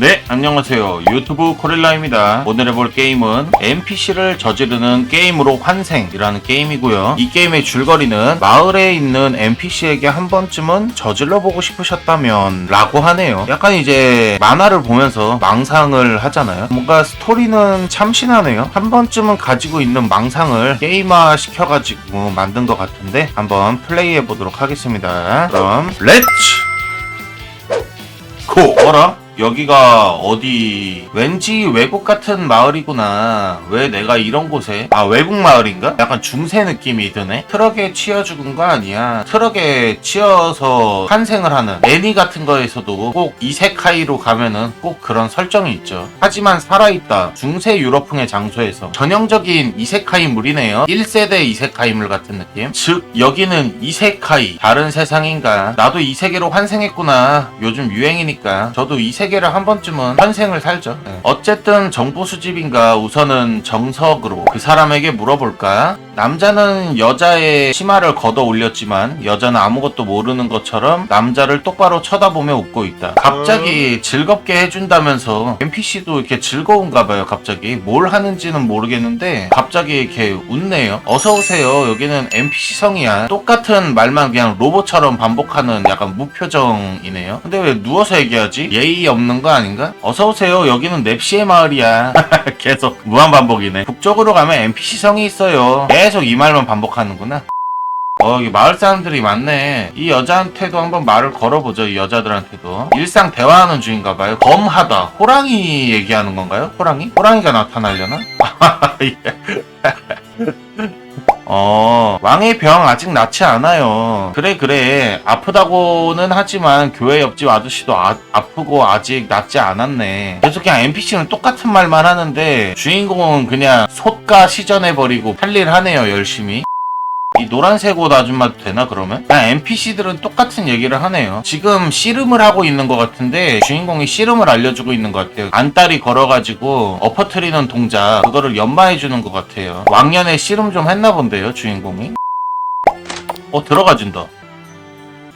네, 안녕하세요. 유튜브 코릴라입니다. 오늘 해볼 게임은 NPC를 저지르는 게임으로 환생이라는 게임이고요. 이 게임의 줄거리는 마을에 있는 NPC에게 한 번쯤은 저질러 보고 싶으셨다면 라고 하네요. 약간 이제 만화를 보면서 망상을 하잖아요. 뭔가 스토리는 참신하네요. 한 번쯤은 가지고 있는 망상을 게임화 시켜가지고 만든 것 같은데 한번 플레이해 보도록 하겠습니다. 그럼 렛츠 고! 어라? 여기가 어디 왠지 외국 같은 마을이구나. 왜 내가 이런 곳에? 아 외국 마을인가? 약간 중세 느낌이 드네. 트럭에 치여 죽은 거 아니야. 트럭에 치여서 환생을 하는 애니 같은 거에서도 꼭 이세카이로 가면은 꼭 그런 설정이 있죠. 하지만 살아있다. 중세 유럽풍의 장소에서 전형적인 이세카이물이네요. 1세대 이세카이물 같은 느낌? 즉 여기는 이세카이. 다른 세상인가? 나도 이 세계로 환생했구나. 요즘 유행이니까. 저도 이세 계를 한 번쯤은 환생을 살죠 네. 어쨌든 정보 수집인가 우선은 정석으로 그 사람에게 물어볼까 남자는 여자의 치마를 걷어 올렸지만 여자는 아무것도 모르는 것처럼 남자를 똑바로 쳐다보며 웃고 있다. 갑자기 즐겁게 해준다면서 NPC도 이렇게 즐거운가 봐요 갑자기. 뭘 하는지는 모르겠는데 갑자기 이렇게 웃네요 어서 오세요. 여기는 NPC 성이야. 똑같은 말만 그냥 로봇처럼 반복하는 약간 무표정이네요 근데 왜 누워서 얘기하지? 예의 없는 거 아닌가 어서 오세요. 여기는 넵시의 마을이야. 계속 무한 반복이네 북쪽으로 가면 NPC 성이 있어요 계속 이 말만 반복하는구나 어, 여기 마을 사람들이 많네. 이 여자한테도 한번 말을 걸어보죠, 이 여자들한테도. 일상 대화하는 중인가봐요. 검하다. 호랑이 얘기하는 건가요? 호랑이? 호랑이가 나타나려나? 어, 왕의 병 아직 낫지 않아요. 그래, 그래. 아프다고는 하지만 교회 옆집 아저씨도 아, 아프고 아직 낫지 않았네. 그래서 그냥 NPC는 똑같은 말만 하는데 주인공은 그냥 솥가 시전해버리고 할 일 하네요, 열심히. 이 노란색 옷 아줌마도 되나 그러면? 그냥 NPC들은 똑같은 얘기를 하네요. 지금 씨름을 하고 있는 것 같은데 주인공이 씨름을 알려주고 있는 것 같아요. 안달이 걸어가지고 엎어트리는 동작 그거를 연마해주는 것 같아요. 왕년에 씨름 좀 했나 본데요 주인공이. 어 들어가준다.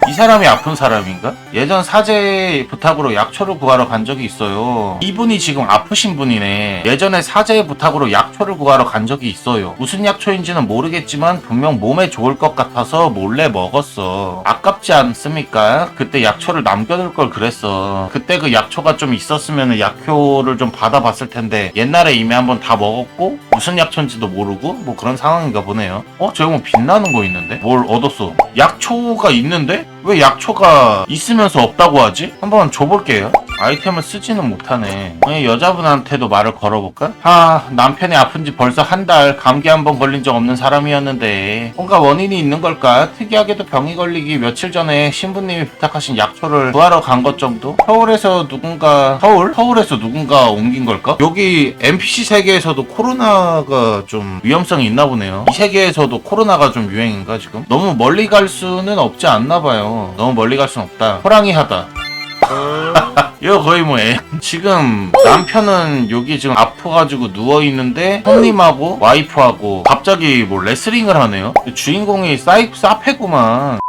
이 사람이 아픈 사람인가? 예전 사제 부탁으로 약초를 구하러 간 적이 있어요. 이분이 지금 아프신 분이네. 예전에 사제의 부탁으로 약초를 구하러 간 적이 있어요. 무슨 약초인지는 모르겠지만 분명 몸에 좋을 것 같아서 몰래 먹었어. 아깝지 않습니까? 그때 약초를 남겨둘 걸 그랬어. 그때 그 약초가 좀 있었으면 약효를 좀 받아봤을 텐데 옛날에 이미 한번 다 먹었고 무슨 약초인지도 모르고 뭐 그런 상황인가 보네요. 어? 저기 뭐 빛나는 거 있는데? 뭘 얻었어? 약초가 있는데? 왜 약초가 있으면서 없다고 하지? 한번 줘볼게요. 아이템을 쓰지는 못하네. 아니, 여자분한테도 말을 걸어볼까? 아, 남편이 아픈지 벌써 한 달 감기 한 번 걸린 적 없는 사람이었는데 뭔가 원인이 있는 걸까? 특이하게도 병이 걸리기 며칠 전에 신부님이 부탁하신 약초를 구하러 간 것 정도? 서울에서 누군가 서울? 서울에서 누군가 옮긴 걸까? 여기 NPC 세계에서도 코로나가 좀 위험성이 있나 보네요. 이 세계에서도 코로나가 좀 유행인가 지금? 너무 멀리 갈 수는 없지 않나 봐요. 너무 멀리 갈 수는 없다. 호랑이 하다. 이거 거의 뭐 애. 지금 남편은 여기 지금 아파가지고 누워있는데 형님하고 와이프하고 갑자기 뭐 레슬링을 하네요. 주인공이 사이 사페구만.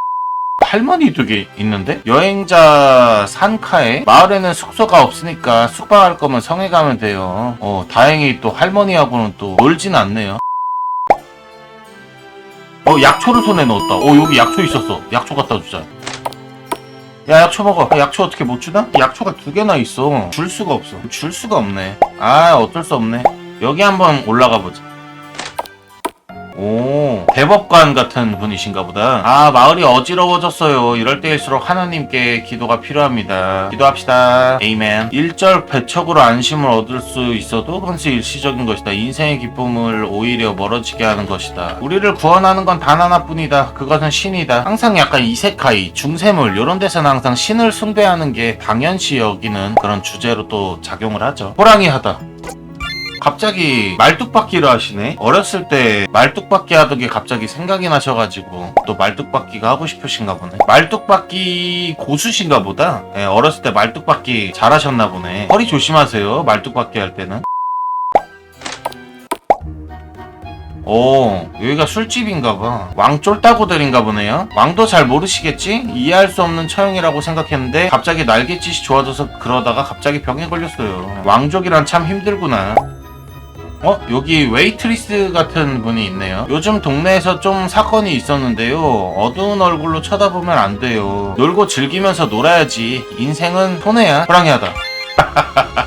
할머니도 게 있는데 여행자 산카에 마을에는 숙소가 없으니까 숙박할 거면 성에 가면 돼요. 어 다행히 또 할머니하고는 또 놀진 않네요. 어 약초를 손에 넣었다. 어 여기 약초 있었어. 약초 갖다 주자 야 약초 먹어. 야, 약초 어떻게 못 주나? 약초가 두 개나 있어. 줄 수가 없어. 줄 수가 없네. 아 어쩔 수 없네. 여기 한번 올라가 보자 오. 대법관 같은 분이신가 보다. 아 마을이 어지러워졌어요. 이럴 때일수록 하나님께 기도가 필요합니다. 기도합시다. 에이멘. 일절 배척으로 안심을 얻을 수 있어도 그것이 일시적인 것이다. 인생의 기쁨을 오히려 멀어지게 하는 것이다. 우리를 구원하는 건 단 하나뿐이다. 그것은 신이다. 항상 약간 이세카이 중세물 이런 데서는 항상 신을 숭배하는 게 당연시 여기는 그런 주제로 또 작용을 하죠. 호랑이 하다 갑자기 말뚝박기를 하시네. 어렸을 때 말뚝박기 하던 게 갑자기 생각이 나셔가지고 또 말뚝박기가 하고 싶으신가 보네. 말뚝박기 고수신가 보다. 예, 어렸을 때 말뚝박기 잘하셨나 보네. 허리 조심하세요. 말뚝박기 할 때는. 오, 여기가 술집인가 봐. 왕 쫄따구들인가 보네요. 왕도 잘 모르시겠지? 이해할 수 없는 처형이라고 생각했는데 갑자기 날갯짓이 좋아져서 그러다가 갑자기 병에 걸렸어요. 왕족이란 참 힘들구나. 어? 여기 웨이트리스 같은 분이 있네요. 요즘 동네에서 좀 사건이 있었는데요. 어두운 얼굴로 쳐다보면 안 돼요. 놀고 즐기면서 놀아야지. 인생은 손해야. 호랑이하다.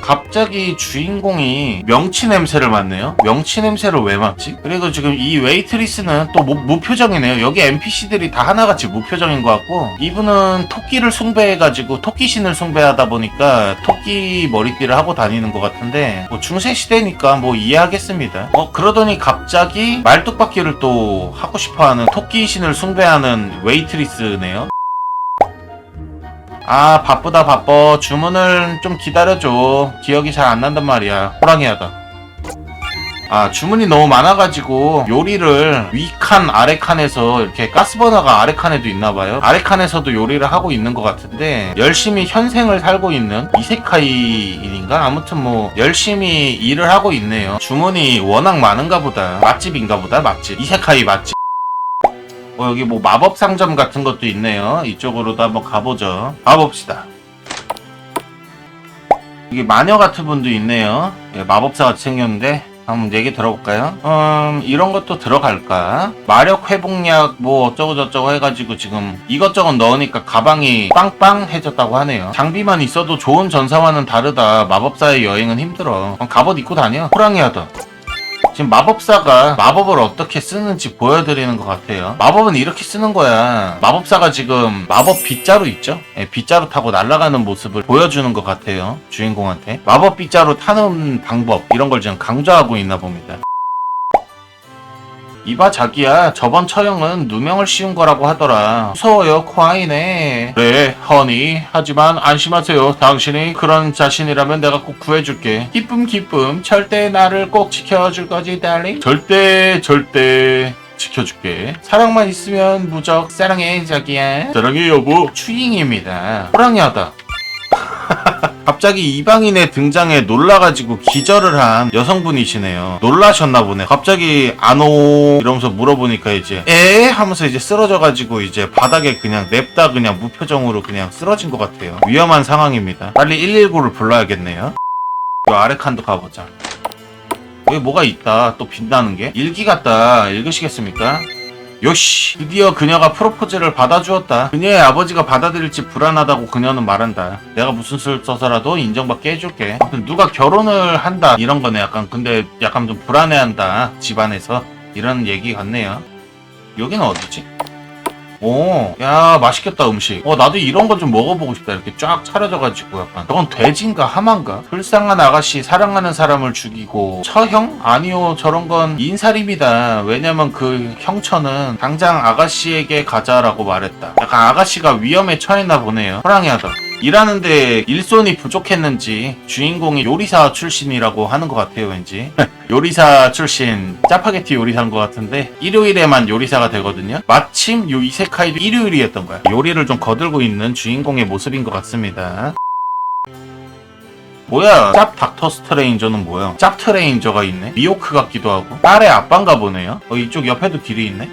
갑자기 주인공이 명치 냄새를 맡네요. 명치 냄새를 왜 맡지? 그리고 지금 이 웨이트리스는 또 무, 무표정이네요. 여기 NPC들이 다 하나같이 무표정인 것 같고 이분은 토끼를 숭배해가지고 토끼신을 숭배하다 보니까 토끼 머리띠를 하고 다니는 것 같은데 뭐 중세 시대니까 뭐 이해하겠습니다. 어 그러더니 갑자기 말뚝박기를 또 하고 싶어하는 토끼신을 숭배하는 웨이트리스네요. 아 바쁘다 바빠. 주문을 좀 기다려줘. 기억이 잘 안 난단 말이야. 호랑이하다. 아 주문이 너무 많아가지고 요리를 위칸 아래칸에서 이렇게 가스버너가 아래칸에도 있나봐요. 아래칸에서도 요리를 하고 있는 것 같은데 열심히 현생을 살고 있는 이세카이인가? 아무튼 뭐 열심히 일을 하고 있네요. 주문이 워낙 많은가 보다. 맛집인가 보다 맛집. 이세카이 맛집 어, 여기 뭐 마법 상점 같은 것도 있네요. 이쪽으로도 한번 가보죠. 가봅시다. 여기 마녀 같은 분도 있네요. 예, 마법사 같이 생겼는데 한번 얘기 들어볼까요? 음, 이런 것도 들어갈까? 마력 회복약 뭐 어쩌고 저쩌고 해가지고 지금 이것저것 넣으니까 가방이 빵빵해졌다고 하네요. 장비만 있어도 좋은 전사와는 다르다. 마법사의 여행은 힘들어. 그럼 갑옷 입고 다녀. 호랑이 하다. 지금 마법사가 마법을 어떻게 쓰는지 보여드리는 것 같아요. 마법은 이렇게 쓰는 거야. 마법사가 지금 마법 빗자루 있죠? 예, 빗자루 타고 날아가는 모습을 보여주는 것 같아요. 주인공한테. 마법 빗자루 타는 방법, 이런 걸 지금 강조하고 있나 봅니다. 이봐 자기야. 저번 처형은 누명을 씌운 거라고 하더라. 무서워요 코아이네 그래 허니. 하지만 안심하세요. 당신이 그런 자신이라면 내가 꼭 구해줄게. 기쁨 기쁨. 절대 나를 꼭 지켜줄 거지 달링 절대 절대 지켜줄게. 사랑만 있으면 무적. 사랑해 자기야. 사랑해 여보. 추잉입니다. 호랑이하다 갑자기 이방인의 등장에 놀라가지고 기절을 한 여성분이시네요. 놀라셨나 보네. 갑자기 안오 이러면서 물어보니까 이제 에 하면서 이제 쓰러져가지고 이제 바닥에 그냥 냅다 그냥 무표정으로 그냥 쓰러진 것 같아요. 위험한 상황입니다. 빨리 119를 불러야겠네요. 이 아래 칸도 가보자. 여기 뭐가 있다. 또 빛나는 게. 일기 같다. 읽으시겠습니까? 요시 드디어 그녀가 프로포즈를 받아주었다. 그녀의 아버지가 받아들일지 불안하다고 그녀는 말한다. 내가 무슨 수를 써서라도 인정받게 해줄게. 누가 결혼을 한다. 이런 거네. 약간 근데 약간 좀 불안해한다. 집안에서. 이런 얘기 같네요. 여기는 어디지? 오, 야, 맛있겠다, 음식. 어, 나도 이런 거 좀 먹어보고 싶다. 이렇게 쫙 차려져가지고 약간. 저건 돼지인가 하만가? 불쌍한 아가씨 사랑하는 사람을 죽이고 처형? 아니요, 저런 건 인살입니다. 왜냐면 그 형처는 당장 아가씨에게 가자라고 말했다. 약간 아가씨가 위험에 처했나 보네요. 호랑이 하다. 일하는데 일손이 부족했는지 주인공이 요리사 출신이라고 하는 것 같아요, 왠지. 요리사 출신 짜파게티 요리사인 것 같은데 일요일에만 요리사가 되거든요. 마침 요 이세카이도 일요일이었던 거야. 요리를 좀 거들고 있는 주인공의 모습인 것 같습니다. 뭐야 짭 닥터 스트레인저는 뭐야 짭 트레인저가 있네 미오크 같기도 하고 딸의 아빠인가 보네요 어 이쪽 옆에도 길이 있네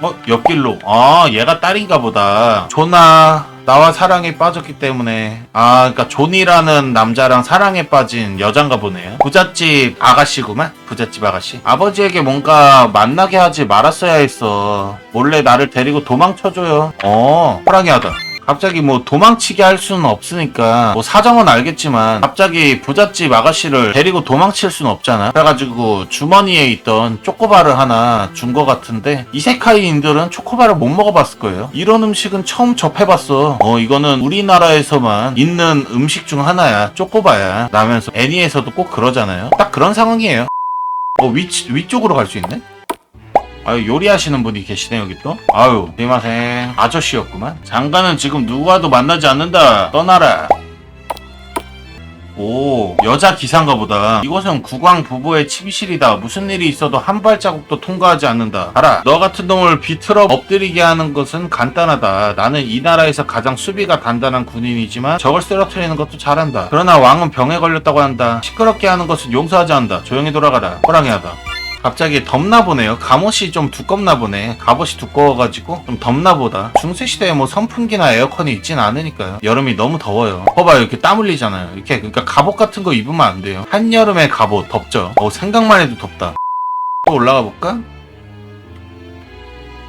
어 옆길로 아 얘가 딸인가 보다 조나 나와 사랑에 빠졌기 때문에. 아 그러니까 존이라는 남자랑 사랑에 빠진 여잔가 보네요. 부잣집 아가씨구만? 부잣집 아가씨? 아버지에게 뭔가 만나게 하지 말았어야 했어. 몰래 나를 데리고 도망쳐줘요. 어 호랑이 하다 갑자기 뭐 도망치게 할 수는 없으니까 뭐 사정은 알겠지만 갑자기 부잣집 아가씨를 데리고 도망칠 수는 없잖아. 그래가지고 주머니에 있던 초코바를 하나 준거 같은데 이세카이인들은 초코바를 못 먹어봤을 거예요. 이런 음식은 처음 접해봤어. 어 이거는 우리나라에서만 있는 음식 중 하나야. 초코바야. 라면서 애니에서도 꼭 그러잖아요. 딱 그런 상황이에요. 어 위, 위쪽으로 갈 수 있네? 아유 요리하시는 분이 계시네 여기 또. 아유 대마생. 아저씨였구만. 장관은 지금 누구와도 만나지 않는다. 떠나라. 오 여자 기사인가 보다. 이곳은 국왕 부부의 침실이다. 무슨 일이 있어도 한 발자국도 통과하지 않는다. 알아 너 같은 놈을 비틀어 엎드리게 하는 것은 간단하다. 나는 이 나라에서 가장 수비가 단단한 군인이지만 적을 쓰러뜨리는 것도 잘한다. 그러나 왕은 병에 걸렸다고 한다. 시끄럽게 하는 것은 용서하지 않는다. 조용히 돌아가라. 호랑이 하다 갑자기 덥나 보네요. 갑옷이 좀 두껍나 보네. 갑옷이 두꺼워가지고 좀 덥나 보다. 중세시대에 뭐 선풍기나 에어컨이 있진 않으니까요. 여름이 너무 더워요. 봐봐요. 이렇게 땀 흘리잖아요. 이렇게 그러니까 갑옷 같은 거 입으면 안 돼요. 한여름에 갑옷 덥죠. 어 생각만 해도 덥다. 또 올라가 볼까?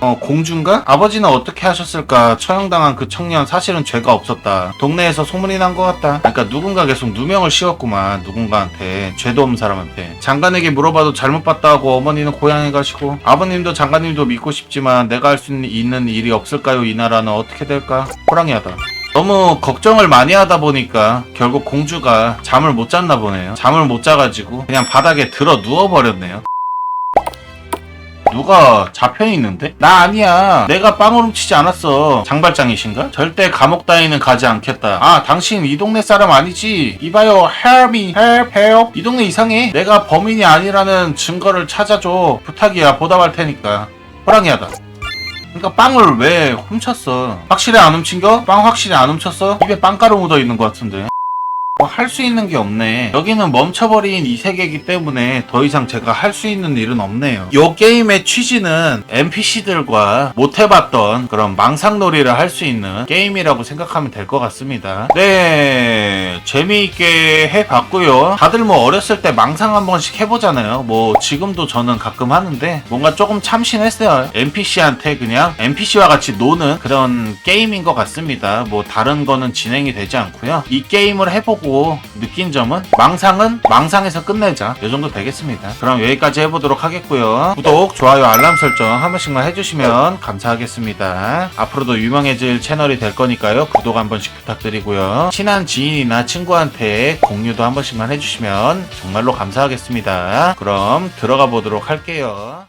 어, 공주인가? 아버지는 어떻게 하셨을까? 처형당한 그 청년 사실은 죄가 없었다. 동네에서 소문이 난 것 같다. 그러니까 누군가 계속 누명을 씌웠구만. 누군가한테. 죄도 없는 사람한테. 장관에게 물어봐도 잘못 봤다고 어머니는 고향에 가시고 아버님도 장관님도 믿고 싶지만 내가 할 수 있는 일이 없을까요? 이 나라는 어떻게 될까? 호랑이하다. 너무 걱정을 많이 하다 보니까 결국 공주가 잠을 못 잤나 보네요. 잠을 못 자가지고 그냥 바닥에 들어 누워버렸네요. 누가 잡혀 있는데? 나 아니야. 내가 빵을 훔치지 않았어. 장발장이신가? 절대 감옥 따위는 가지 않겠다. 아, 당신 이 동네 사람 아니지? 이봐요, help me, help, help. 이 동네 이상해. 내가 범인이 아니라는 증거를 찾아줘. 부탁이야, 보답할 테니까. 호랑이하다. 그러니까 빵을 왜 훔쳤어? 확실히 안 훔친 거? 빵 확실히 안 훔쳤어? 입에 빵가루 묻어 있는 것 같은데. 뭐할수 있는 게 없네. 여기는 멈춰버린 이 세계이기 때문에 더 이상 제가 할 수 있는 일은 없네요. 요 게임의 취지는 NPC들과 못 해봤던 그런 망상놀이를 할 수 있는 게임이라고 생각하면 될 것 같습니다. 네, 재미있게 해봤고요. 다들 뭐 어렸을 때 망상 한 번씩 해보잖아요. 뭐 지금도 저는 가끔 하는데 뭔가 조금 참신했어요. NPC한테 그냥 NPC와 같이 노는 그런 게임인 것 같습니다. 뭐 다른 거는 진행이 되지 않고요. 이 게임을 해보 고 느낀 점은 망상은 망상에서 끝내자. 이 정도 되겠습니다. 그럼 여기까지 해보도록 하겠고요. 구독, 좋아요, 알람 설정 한 번씩만 해주시면 감사하겠습니다. 앞으로도 유명해질 채널이 될 거니까요. 구독 한 번씩 부탁드리고요. 친한 지인이나 친구한테 공유도 한 번씩만 해주시면 정말로 감사하겠습니다. 그럼 들어가 보도록 할게요.